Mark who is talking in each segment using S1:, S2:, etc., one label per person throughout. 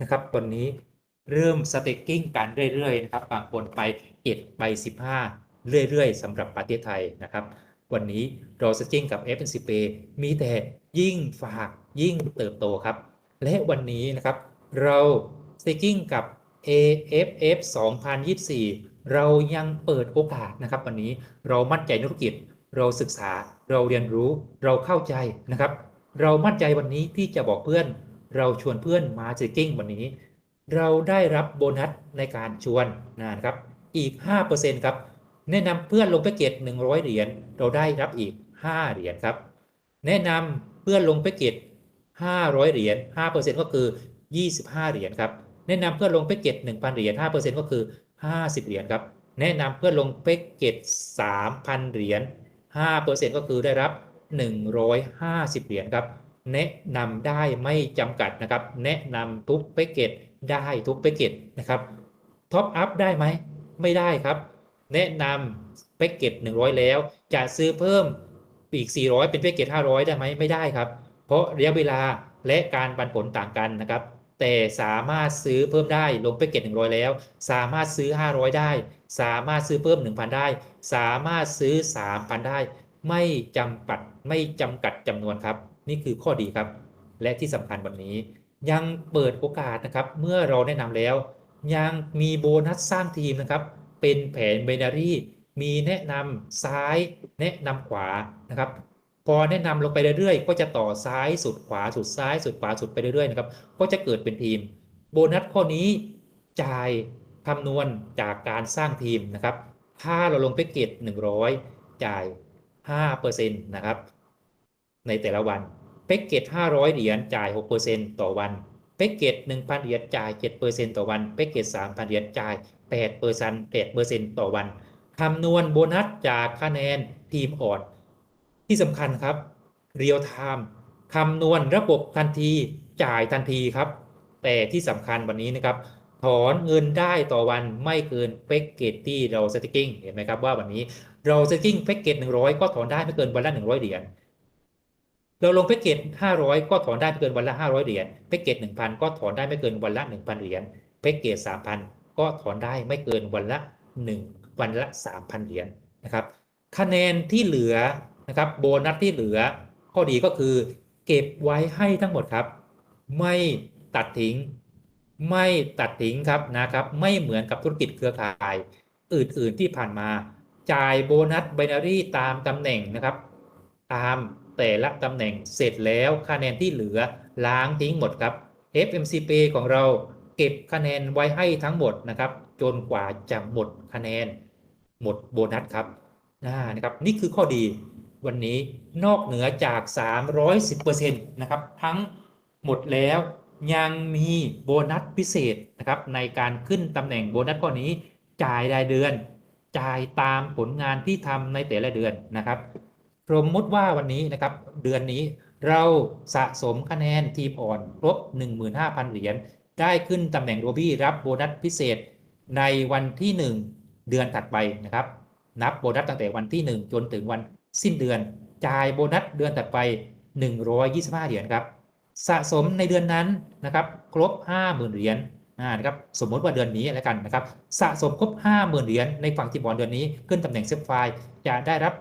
S1: นะครับวันนี้เริ่มสเต็กกิ้งกันเรื่อยๆนะครับบางคนไปเอ็ดไป 15 เรื่อยๆสำหรับประเทศไทยนะครับ วันนี้เราสเต็กกิ้งกับ f n c p มีแต่ยิ่งฝากยิ่งเติบโตครับ และวันนี้นะครับเราสเต็กกิ้งกับ AFF 2024 เรายังเปิดโอกาสนะครับ วันนี้เรามั่นใจธุรกิจ เราศึกษาเราเรียนรู้เราเข้าใจนะครับ เรามั่นใจวันนี้ที่จะบอกเพื่อน เราชวนเพื่อนมาสเต็กกิ้งวันนี้ เราได้รับโบนัสในการชวนนะครับอีก 5%ครับแนะนำเพื่อนลงแพ็กเกจ100 เหรียญเราได้รับอีก 5 เหรียญครับแนะนำเพื่อนลงแพ็กเกจ500 เหรียญ5%ก็คือ 25 เหรียญครับแนะนำเพื่อนลงแพ็กเกจ1,000 เหรียญ5%ก็คือ 50 เหรียญครับแนะนำเพื่อนลงแพ็กเกจ3,000 เหรียญ5%ก็คือได้รับ 150 เหรียญครับ แนะนำได้ไม่จำกัดนะครับ แนะนำทุกแพ็กเกจได้ทุกแพ็กเกจนะครับท็อปอัพได้ไหมไม่ได้ครับ แนะนำแพ็กเกจ100 แล้ว จะซื้อเพิ่มอีก 400 เป็นแพ็กเกจ500 ได้ไหมไม่ได้ครับ เพราะระยะเวลาและการปันผลต่างกันนะครับ แต่สามารถซื้อเพิ่มได้ลงแพ็กเกจ100 แล้ว สามารถซื้อ 500 ได้ สามารถซื้อเพิ่ม 1,000 ได้ สามารถซื้อ 3,000 ได้ ไม่จำกัดไม่จำกัดจำนวนครับ นี่คือข้อดีครับ และที่สำคัญวันนี้ ยังเปิดโอกาสนะครับ เมื่อเราแนะนำแล้ว ยังมีโบนัสสร้างทีมนะครับ เป็นแผนเบนารีมีแนะนำซ้ายแนะนำขวานะครับ พอแนะนำลงไปเรื่อยๆ ก็จะต่อซ้ายสุดขวาสุดซ้ายสุดขวาสุดไปเรื่อยๆนะครับ ก็จะเกิดเป็นทีม โบนัสข้อนี้จ่ายคำนวณจากการสร้างทีมนะครับ ถ้าเราลงแพ็กเกจ100 จ่าย 5%นะครับ ในแต่ละวันแพ็กเกจ500 เหรียญจ่าย 6%ต่อวันแพ็กเกจ1,000 เหรียญจ่าย 7%ต่อวันแพ็กเกจ3,000 เหรียญจ่าย 8% 8%ต่อวันคำนวณโบนัสจากคะแนนทีมออนที่สำคัญครับเรียลไทม์คำนวณระบบทันทีจ่ายทันทีครับ แต่ที่สำคัญวันนี้นะครับ ถอนเงินได้ต่อวันไม่เกินแพ็กเกจที่เราสติ๊กิ้งเห็นไหมครับว่าวันนี้ เราสติ๊กกิ้งแพ็กเกจ100ก็ถอนได้ไม่เกินวันละ100เหรียญเราลงแพ็กเกจ500ก็ถอนได้ไม่เกินวันละ500เหรียญแพ็กเกจ1,000ก็ถอนได้ไม่เกินวันละ1,000เหรียญแพ็กเกจ3,000ก็ถอนได้ไม่เกินวันละ1วันละ3,000เหรียญนะครับคะแนนที่เหลือนะครับโบนัสที่เหลือ ข้อดีก็คือ เก็บไว้ให้ทั้งหมดครับ ไม่ตัดทิ้ง ไม่ตัดทิ้งครับนะครับ ไม่เหมือนกับธุรกิจเครือข่าย อื่นๆที่ผ่านมา จ่ายโบนัสไบนารีตามตำแหน่งนะครับ ตามแต่ละตำแหน่งเสร็จแล้วคะแนนที่เหลือล้างทิ้งหมดครับ FMCP ของเราเก็บคะแนนไว้ให้ทั้งหมดนะครับ จนกว่าจะหมดคะแนน หมดโบนัสครับนะครับนี่คือข้อดีวันนี้นอกเหนือจาก 310%นะครับ ทั้งหมดแล้วยังมีโบนัสพิเศษนะครับในการขึ้นตำแหน่งโบนัสข้อนี้จ่ายรายเดือน จ่ายตามผลงานที่ทำในแต่ละเดือนนะครับสมมติว่าวันนี้นะครับเดือนนี้เราสะสมคะแนนทีมอ่อนครบ 15,000 เหรียญได้ขึ้นตำแหน่งโรบี้รับโบนัสพิเศษในวันที่ 1 เดือนถัดไปนะครับ นับโบนัสตั้งแต่วันที่ 1 จนถึงวันสิ้นเดือน จ่ายโบนัสเดือนถัดไป 125 เหรียญครับ สะสมในเดือนนั้นนะครับ ครบ 50,000 เหรียญ นะครับสมมติว่าเดือนนี้แล้วกันนะครับสะสมครบ 50,000 เหรียญในฝั่งทีมบอลเดือนนี้ขึ้นตำแหน่งเซฟไฟล์จะได้รับ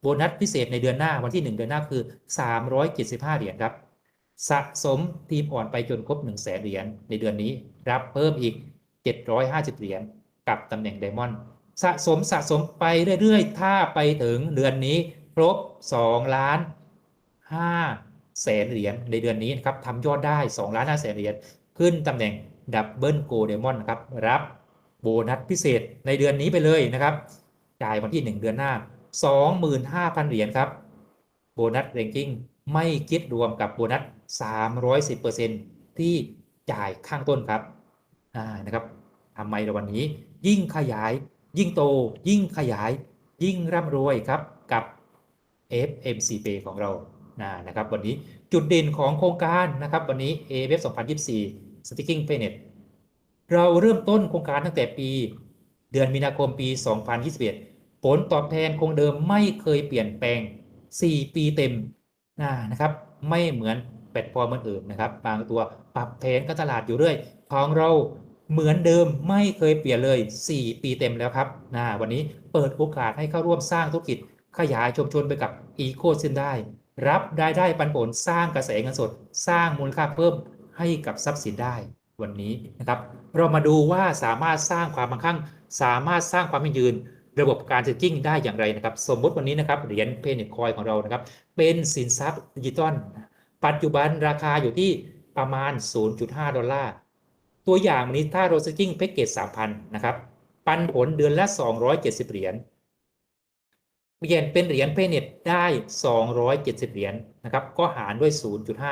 S1: โบนัสพิเศษในเดือนหน้าวันที่ 1 เดือนหน้าคือ 375 เหรียญครับสะสมทีมอ่อนไปจนครบ 1 0 0 0 0แเหรียญในเดือนนี้ รับเพิ่มอีก 750 เหรียญกับตำแหน่งไดมอนด์สะสมสะสมไปเรื่อยๆ ถ้าไปถึงเดือนนี้ครบ2ล้าน5แสนเหรียญในเดือนนี้นะครับทำยอดได้2ล้าน5แสนเหรียญขึ้นตำแหน่ง ดับเบิลโกลเดมอนนะครับรับโบนัสพิเศษในเดือนนี้ไปเลยนะครับ จ่ายวันที่ 1 เดือนหน้า 25,000 เหรียญครับ โบนัสเรนกิ้งไม่คิดรวมกับโบนัส 310%ที่จ่ายข้างต้นครับอ่านะครับทำไมในวันนี้ ยิ่งขยาย ยิ่งโต ยิ่งขยาย ยิ่งร่ำรวยครับกับ FMC Pay ของเรานะนะครับ วันนี้จุดเด่นของโครงการนะครับ วันนี้ AF 2024 Sticking Paynet เราเริ่มต้นโครงการตั้งแต่ปี เดือนมีนาคมปี 2021 ผลตอบแทนคงเดิมไม่เคยเปลี่ยนแปลง 4 ปีเต็มนะครับ ไม่เหมือนแพลตฟอร์มอื่นนะครับ บางตัวปรับแผนการตลาดอยู่เรื่อย ของเราเหมือนเดิมไม่เคยเปลี่ยนเลย 4 ปีเต็มแล้วครับนะวันนี้เปิดโอกาสให้เข้าร่วมสร้างธุรกิจ ขยายชุมชนไปกับอีโคซินได้ รับรายได้ปันผลสร้างกระแสเงินสด สร้างมูลค่าเพิ่ม ให้กับทรัพย์สินได้วันนี้นะครับ เรามาดูว่าสามารถสร้างความมั่งคั่ง สามารถสร้างความยั่งยืน ระบบการเทรดดิ้งได้อย่างไรนะครับ สมมติวันนี้นะครับเหรียญเพน t คอยของเรานะครับ เป็นสินทรัพย์ดิจิตอลปัจจุบันราคาอยู่ที่ประมาณ 0.5 ดอลลาร์ ตัวอย่างวันนี้ถ้าโรสกิ้งแพ็กเกจ 3,000 นะครับ ปันผลเดือนละ 270 เหรียญเปลี่ยนเป็นเหรียญเพเน็ตได้ 270 เหรียญนะครับ ก็หารด้วย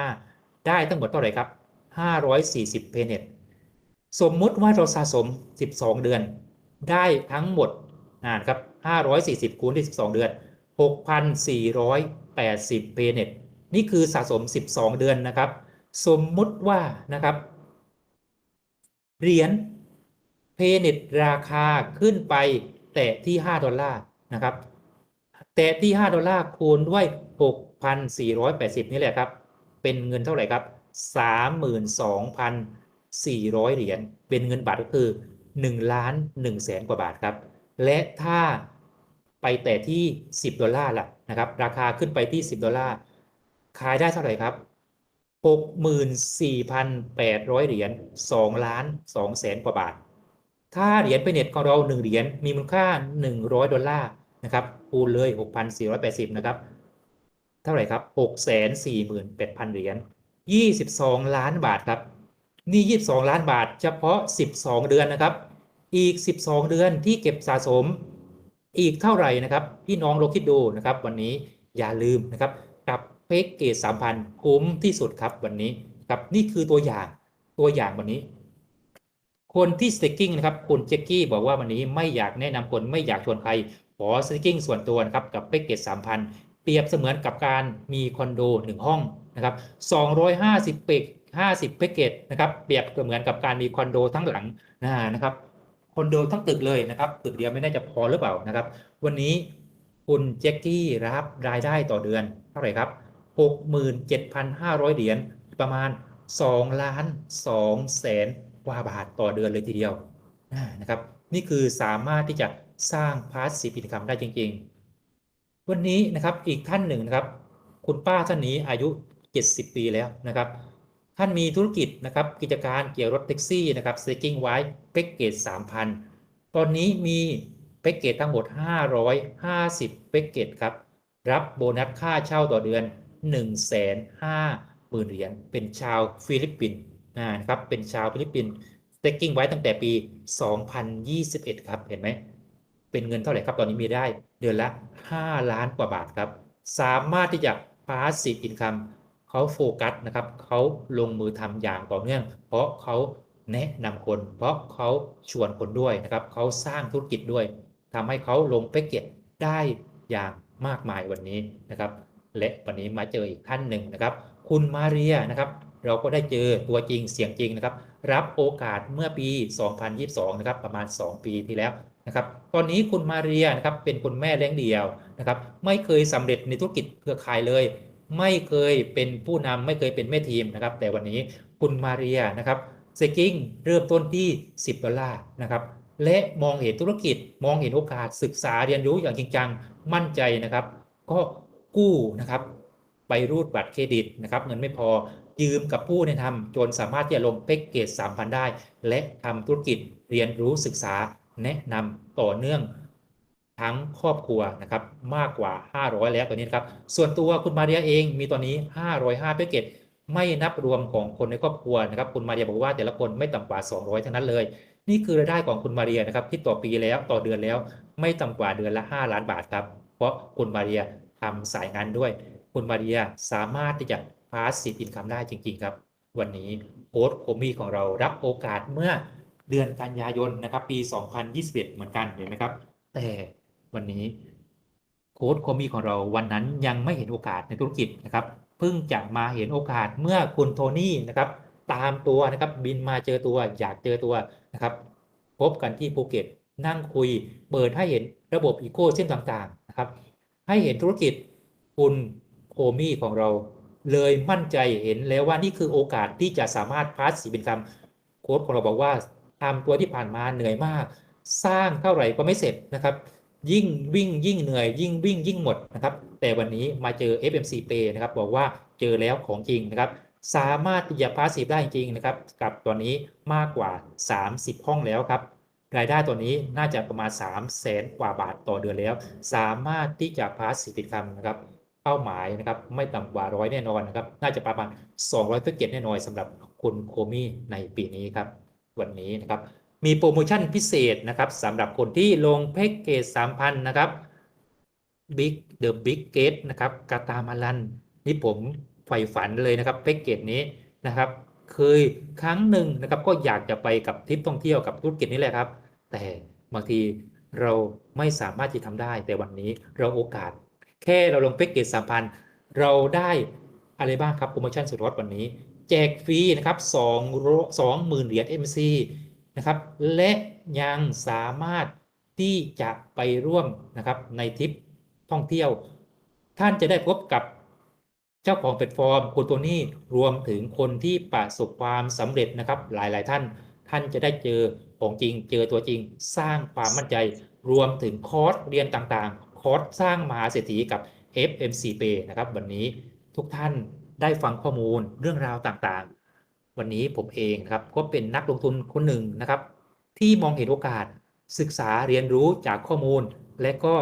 S1: 0.5 ได้ทั้งหมดเท่าไหร่ครับ 540 เพเนตสมมุติว่าเราสะสม 12 เดือน ได้ทั้งหมดอ่านครับ540 คูณที่12 เดือน 6,480 เพเนตนี่คือสะสม 12 เดือนนะครับ สมมุติว่านะครับ เหรียญเพเนตราคาขึ้นไปแตะที่ 5 ดอลลาร์นะครับ แตะที่ 5 ดอลลาร์คูณด้วย 6,480 นี่แหละครับ เป็นเงินเท่าไหร่ครับ 32,400 เหรียญเป็นเงินบาทก็คือ1ล้าน1แสนกว่าบาทครับ และถ้าไปแต่ที่ 10 ดอลลาร์ล่ะนะครับ ราคาขึ้นไปที่ 10 ดอลลาร์ ขายได้เท่าไหร่ครับ 64,800 เหรียญ2ล้าน2แสนกว่าบาท ถ้าเหรียญเป็นเน็ตของเรา 1 เหรียญมีมูลค่า 100 ดอลลาร์นะครับคูณเลย 6,480 นะครับ เท่าไหร่ครับ 648,000 เหรียญ 22 ล้านบาทครับนี่ 22 ล้านบาทเฉพาะ 12 เดือนนะครับ อีก 12 เดือนที่เก็บสะสมอีกเท่าไหร่นะครับ พี่น้องลองคิดดูนะครับ วันนี้อย่าลืมนะครับ กับเพกเกต3,000คุ้มที่สุดครับวันนี้ครับนี่คือตัวอย่างตัวอย่างวันนี้ คนที่สเต็กกิ้งนะครับคุณเจคกี้บอกว่าวันนี้ไม่อยากแนะนำคนไม่อยากชวนใครขอสเต็กกิ้งส่วนตัวนะครับกับเพกเกต3,000เป รียบเสมือนกับการมีคอนโด 1 ห้องนะครับ250เปก50เพกเกตนะครับเปรียบเสมือนกับการมีคอนโดทั้งหลังนะครับคอนโดทั้งตึกเลยนะครับตึกเดียวไม่น่าจะพอหรือเปล่านะครับ วันนี้คุณเจคกี้รับรายได้ต่อเดือนเท่าไหร่ครับ 67,500 เหรียญประมาณ2ล้าน2แสนกว่าบาทต่อเดือนเลยทีเดียวนะครับ นี่คือสามารถที่จะสร้างพาสซีฟอินคัมได้จริง ๆ วันนี้นะครับอีกท่านหนึ่งนะครับ คุณป้าท่านนี้อายุ 70 ปีแล้วนะครับ ท่านมีธุรกิจนะครับกิจการเกี่ยวรถแท็กซี่นะครับสเตกิ้งไว้แพ็กเกจ3,000 ตอนนี้มีแพ็กเกจทั้งหมด 550แพ็กเกจครับ รับโบนัสค่าเช่าต่อเดือน 1 5 0 0 0 0เหรียญเป็นชาวฟิลิปปินส์นะครับเป็นชาวฟิลิปปินส์สเต็กกิ้งไว้ตั้งแต่ปี 2021 ครับเห็นไหม เป็นเงินเท่าไหร่ครับ ตอนนี้มีได้เดือนละ 5 ล้านกว่าบาทครับ สามารถที่จะ passive income เขาโฟกัสนะครับเขาลงมือทำอย่างต่อเนื่อง เพราะเขาแนะนำคน เพราะเขาชวนคนด้วยนะครับเขาสร้างธุรกิจด้วยทำให้เขาลงแพ็กเกจได้อย่างมากมายวันนี้นะครับ และวันนี้มาเจออีกท่านหนึ่งนะครับ คุณมาเรียนะครับเราก็ได้เจอตัวจริงเสียงจริงนะครับ รับโอกาสเมื่อปี 2022 นะครับ ประมาณ 2 ปีที่แล้ว นะครับ ตอนนี้คุณมาเรียนะครับเป็นคุณแม่เลี้ยงเดี่ยวนะครับ ไม่เคยสำเร็จในธุรกิจเครือข่ายเลย ไม่เคยเป็นผู้นำไม่เคยเป็นแม่ทีมนะครับ แต่วันนี้คุณมาเรียนะครับเซกิ้งเริ่มต้นที่ 10 ดอลลาร์นะครับ และมองเห็นธุรกิจมองเห็นโอกาสศึกษาเรียนรู้อย่างจริงจังมั่นใจนะครับ ก็กู้นะครับไปรูดบัตรเครดิตนะครับ เงินไม่พอยืมกับผู้แนะนำจนสามารถที่จะลงเพ็กเกจ3,000 ได้ และทำธุรกิจเรียนรู้ศึกษา แนะนำต่อเนื่องทั้งครอบครัวนะครับมากกว่า 500 แล้วตัวนี้ครับ ส่วนตัวคุณมาเรียเองมีตอนนี้ 505แพ็กเกจไม่นับรวมของคนในครอบครัวนะครับคุณมาเรียบอกว่าแต่ละคนไม่ต่ำกว่า 200 ทั้งนั้นเลย นี่คือรายได้ของคุณมาเรียนะครับที่ต่อปีแล้วต่อเดือนแล้ว ไม่ต่ำกว่าเดือนละ 5 ล้านบาทครับ เพราะคุณมาเรียทำสายงานด้วย คุณมาเรียสามารถที่จะพาสซีฟอินคัมได้จริง ๆ ครับ วันนี้โค้ดโคมี่ของเรารับโอกาสเมื่อ เดือนกันยายนนะครับ ปี 2021 เหมือนกันเห็นไหมครับ แต่วันนี้โค้ดโคมีของเราวันนั้นยังไม่เห็นโอกาสในธุรกิจนะครับเพิ่งจะมาเห็นโอกาสเมื่อคุณโทนี่นะครับตามตัวนะครับบินมาเจอตัวอยากเจอตัวนะครับ พบกันที่ภูเก็ตนั่งคุยเปิดให้เห็นระบบอีโคเช่นต่างๆนะครับให้เห็นธุรกิจคุณโคมี่ของเรา เลยมั่นใจเห็นแล้วว่านี่คือโอกาสที่จะสามารถพาสซีฟอินคัมโค้ชของเราบอกว่า ทำตัวที่ผ่านมาเหนื่อยมาก สร้างเท่าไหร่ก็ไม่เสร็จนะครับ ยิ่งวิ่งยิ่งเหนื่อย ยิ่งวิ่งยิ่งหมดนะครับ แต่วันนี้มาเจอ FMC Pay นะครับ บอกว่าเจอแล้วของจริงนะครับ สามารถที่จะพาสซีฟได้จริงนะครับ กับตัวนี้มากกว่า 30 ห้องแล้วครับรายได้ตัวนี้น่าจะประมาณ 3 0 0แสนกว่าบาทต่อเดือนแล้ว สามารถที่จะพาสซีฟอินคัมนะครับ เป้าหมายนะครับไม่ต่ำกว่าร้อยแน่นอนนะครับ น่าจะประมาณ 200แพ็กเกจแน่นอนสำหรับคุณโคมี่ในปีนี้ครับ วันนี้นะครับมีโปรโมชั่นพิเศษนะครับสำหรับคนที่ลงแพ็กเกจ3,000 นะครับ Big The Big Gate นะครับกาตามาลัน นี่ผมใฝ่ฝันเลยนะครับแพ็กเกจนี้นะครับ เคยครั้งหนึ่งนะครับก็อยากจะไปกับทริปท่องเที่ยวกับธุรกิจนี้แหละครับ แต่บางทีเราไม่สามารถที่ทำได้ แต่วันนี้เราโอกาส แค่เราลงแพ็กเกจ3,000เราได้อะไรบ้างครับโปรโมชั่นสุดฮอตวันนี้ แจกฟรีนะครับ2โร20,000เหรียญ MC นะครับ และยังสามารถที่จะไปร่วมนะครับในทริปท่องเที่ยว ท่านจะได้พบกับเจ้าของแพลตฟอร์มคุณโทนี่รวมถึงคนที่ประสบความสำเร็จนะครับ หลายๆ ท่าน ท่านจะได้เจอของจริง เจอตัวจริง สร้างความมั่นใจ รวมถึงคอร์สเรียนต่างๆ คอร์สสร้างมหาเศรษฐีกับ FMCP นะครับ วันนี้ทุกท่าน ได้ฟังข้อมูลเรื่องราวต่างๆ วันนี้ผมเองนะครับก็เป็นนักลงทุนคนหนึ่งนะครับ ที่มองเห็นโอกาสศึกษาเรียนรู้จากข้อมูล และก็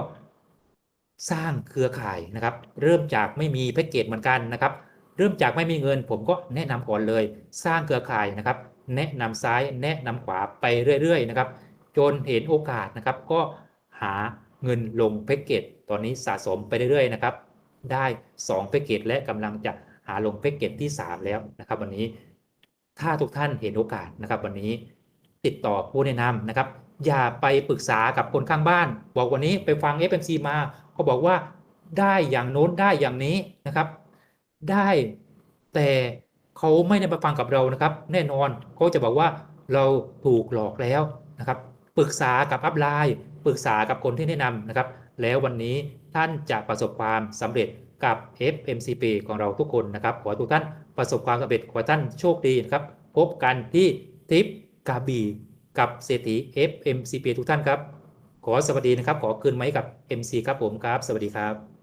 S1: สร้างเครือข่ายนะครับ เริ่มจากไม่มีแพ็กเกจเหมือนกันนะครับ เริ่มจากไม่มีเงิน ผมก็แนะนำก่อนเลย สร้างเครือข่ายนะครับ แนะนำซ้ายแนะนำขวาไปเรื่อยๆนะครับ จนเห็นโอกาสนะครับ ก็หาเงินลงแพ็กเกจตอนนี้สะสมไปเรื่อยๆนะครับ ได้2แพ็กเกจและกำลังจะ หาลงแพ็กเกจที่ 3 แล้วนะครับวันนี้ถ้าทุกท่านเห็นโอกาสนะครับ วันนี้ติดต่อผู้แนะนำนะครับ อย่าไปปรึกษากับคนข้างบ้าน บอกวันนี้ไปฟัง FMC มาเขาบอกว่าได้อย่างโน้นได้อย่างนี้นะครับ ได้แต่เขาไม่ได้มาฟังกับเรานะครับ แน่นอนเขาจะบอกว่าเราถูกหลอกแล้วนะครับปรึกษากับอัพไลน์ปรึกษากับคนที่แนะนำนะครับ แล้ววันนี้ท่านจะประสบความสำเร็จ กับ FMCP ของเราทุกคนนะครับ ขอทุกท่านประสบความสำเร็จขอท่านโชคดีนะครับ พบกันที่ทิปกาบีกับเศรษฐี FMCP ทุกท่านครับ ขอสวัสดีนะครับ ขอคืนไหมกับ MC ครับผมครับ สวัสดีครับ